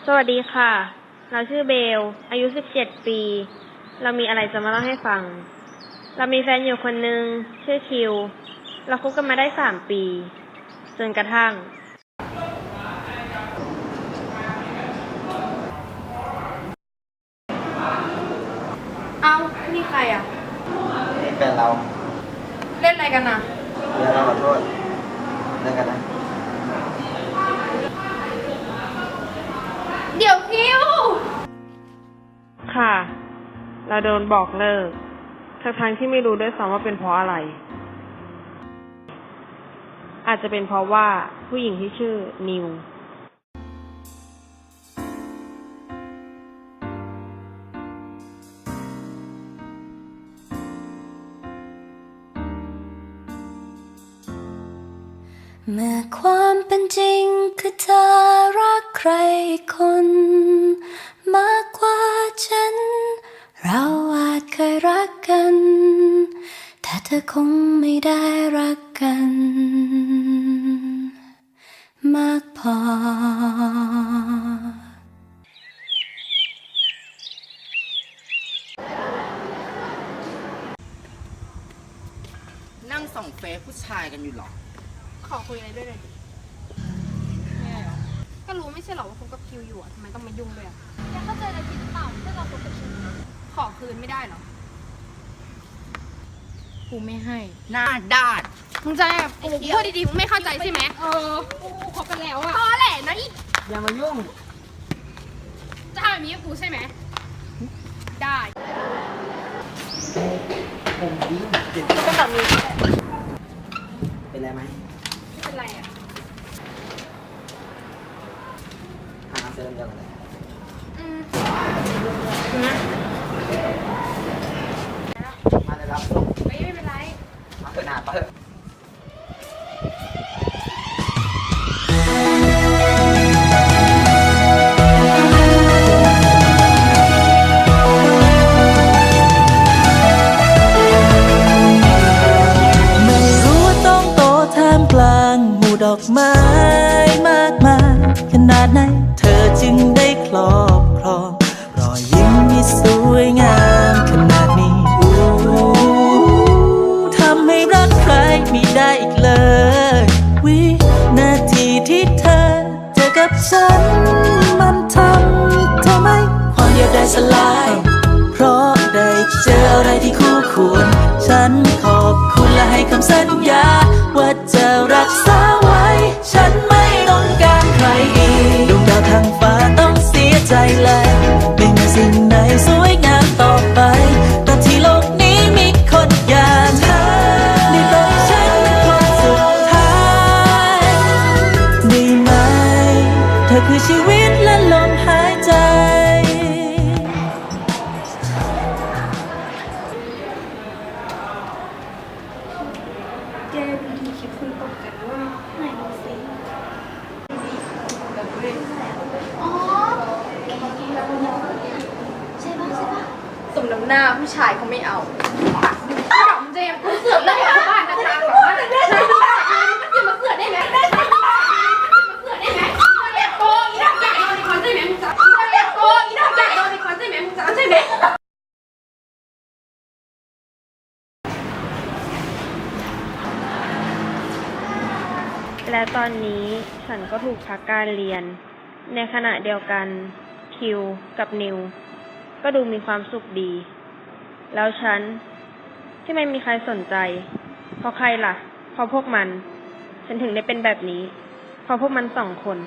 สวัสดีค่ะ เราชื่อเบล อายุ 17 ปี เรามีอะไรจะมาเล่าให้ฟัง เรามีแฟนอยู่คนนึงชื่อคิว เราคบกันมาได้ 3 ปี จนกระทั่ง เอ้านี่ใครอะ นี่แฟนเรา เล่นอะไรกันอะเดี๋ยวเราขอโทษเลิกกันนะ ค่ะ เราโดนบอกเลิกทั้งที่ไม่รู้ด้วยซ้ำว่าเป็นเพราะอะไร อาจจะเป็นเพราะว่าผู้หญิงที่ชื่อนิวเมื่อความเป็นจริงคือเธอรักใครคน ฉัน เราอาจเคยรักกัน แต่เธอคงไม่ได้รักกัน มากพอ นั่งส่องเฟซผู้ชายกันอยู่หรอ ขอคุยอะไรด้วยเลยดิก็รู้ไม่ใช่เหรอว่า คบกับคิวอยู่อะทำไมต้องมายุ่งด้วยอะยังเข้าใจอะไรผิดหรือเปล่าถ้าเราคบกับคิวขอคืนไม่ได้เหรอ กูไม่ให้ หน้าด้านมึงจะให้กูพูดดีๆมึงไม่เข้าใจใช่ไหมเออกูคบกันแล้วอะพอแหละนะอีอย่ามายุ่ง จะทำแบบนี้กับกูใช่ไหม ได้ ผมดิ้งเป็นแบบนี้เป็นไรไหมไม่ ได้อีกเลย วินาทีที่เธอเจอกับฉัน มันทำทำไมความเดียวได้สลาย เพราะได้เจออะไรที่คู่ควร ฉันขอบคุณและให้คำสัญญาว่าจะรักษา คือชีวิตและลมหายใจสมน้ำหน้าผู้ชายเขาไม่เอาดอกเจมส์กูเสือกได้ชาวบ้านนะทางแบบว่าจะมาเสือกได้ไหมจะมาเสือกได้ไหมเรียกโกอีดอกใหญ่โดนในคอนใช่ไหมมึงจะเรียกโกอีดอกใหญ่โดนในคอนใช่ไหมมึงจะใช่ไหม และตอนนี้ฉันก็ถูกพักการเรียน ในขณะเดียวกัน คิวกับนิว ก็ดูมีความสุขดี แล้วฉัน ที่ไม่มีใครสนใจ เพราะใครล่ะ เพราะพวกมัน ฉันถึงได้เป็นแบบนี้ เพราะพวกมันสองคน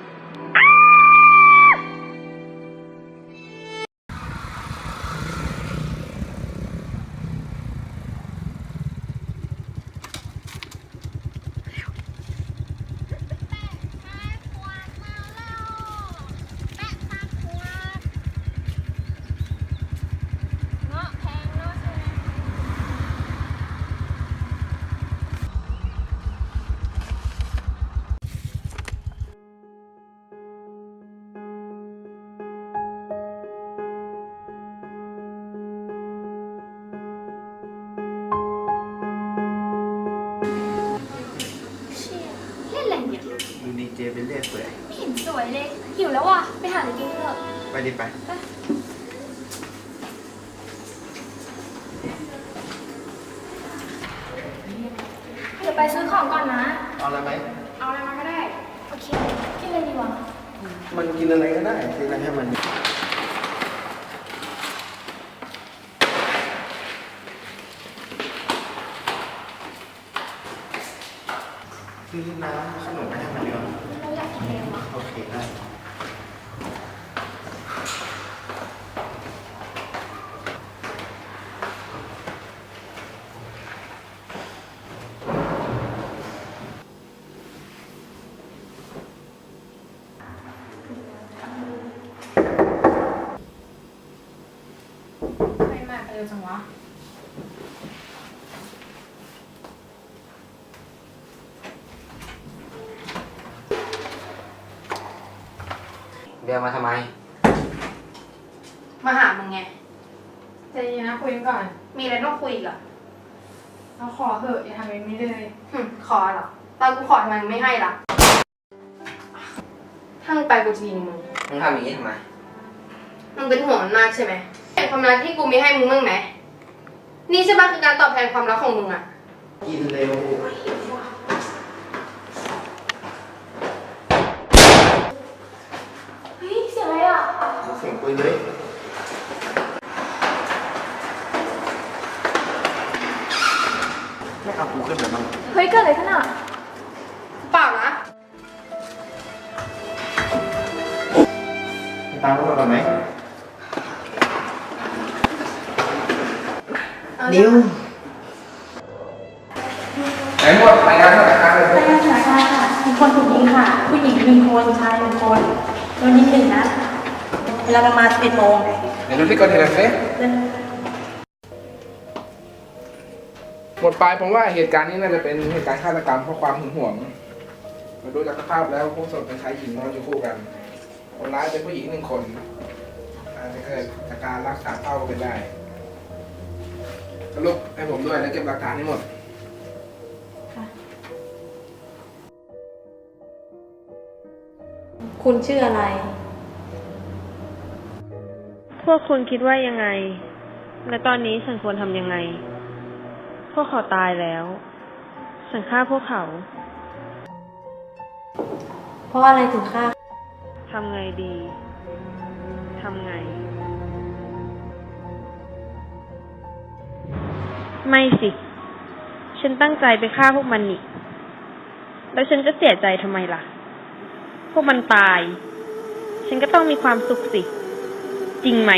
เจไปเรื่อยเปื่อยไม่เห็นสวยเลย หิวแล้วว่ะ ไปหาอะไรกินเถอะ ไปดิไป เดี๋ยวไปซื้อของก่อนนะ เอาอะไรไหม เอาอะไรมาก็ได้ โอเค กินอะไรดีวะมันกินอะไรก็ได้ซื้ออะไรให้มันซื้อน้ำขนม อะไรวะโเคได้ใครมาเร็วจังวะเบียร์มาทำไม มาหามึงไง ใจเย็นนะคุยกันก่อนมีอะไรต้องคุยอีกเหรอเราขอเถอะอย่าทำแบบนี้เลย หึขอเหรอตอนกูขอทำไมมึงไม่ให้ล่ะถ้ามึงไปกูจะยิงมึง มึงทำอย่างนี้ทำไม มึงเป็นห่วงมันมากใช่ไหมเห็นความรักที่กูมีให้มึงบ้างไหม นี่ใช่ปะคือการตอบแทนความรักของมึงอะ กินเร็ว เฮ้ยเสียงอะไรอะ เสียงปืนเลยไม่เอากูขึ้นแบบนั้นเฮ้ยเกิดอะไรขึ้นอะเปล่านะตามตำรวจก่อนไหมนิวไหนหมดรายงานเท่าไหร่ครับเลยรายงานสถานการณ์ค่ะมีคนถูกยิงค่ะ ผู้หญิงหนึ่งคนชายหนึ่งคนโดนยิงหนึ่งนัด เวลาประมาณ11โมงเดี๋ยวดูที่เกิดเหตุหน่อยสิหมดปลายผมว่าเหตุการณ์นี้น่าจะเป็นเหตุการณ์ฆาตกรรมเพราะความหึงหวงมาดูจากสภาพแล้วผู้สมเป็นชายหญิงนอนอยู่คู่กันคนร้ายเป็นผู้หญิงหนึ่งคนอาจจะเกิดจากการรักษาเป้าก็เป็นได้สรุปให้ผมด้วยแล้วเก็บหลักฐานให้หมด คุณชื่ออะไร พวกคุณคิดว่ายังไง และตอนนี้ฉันควรทำยังไง พวกเขาตายแล้ว ฉันฆ่าพวกเขา เพราะอะไรถึงฆ่าทำไงดีทำไง ไม่สิ ฉันตั้งใจไปฆ่าพวกมันนี่ แล้วฉันจะเสียใจทำไมล่ะ พวกมันตาย ฉันก็ต้องมีความสุขสิ จริงไหม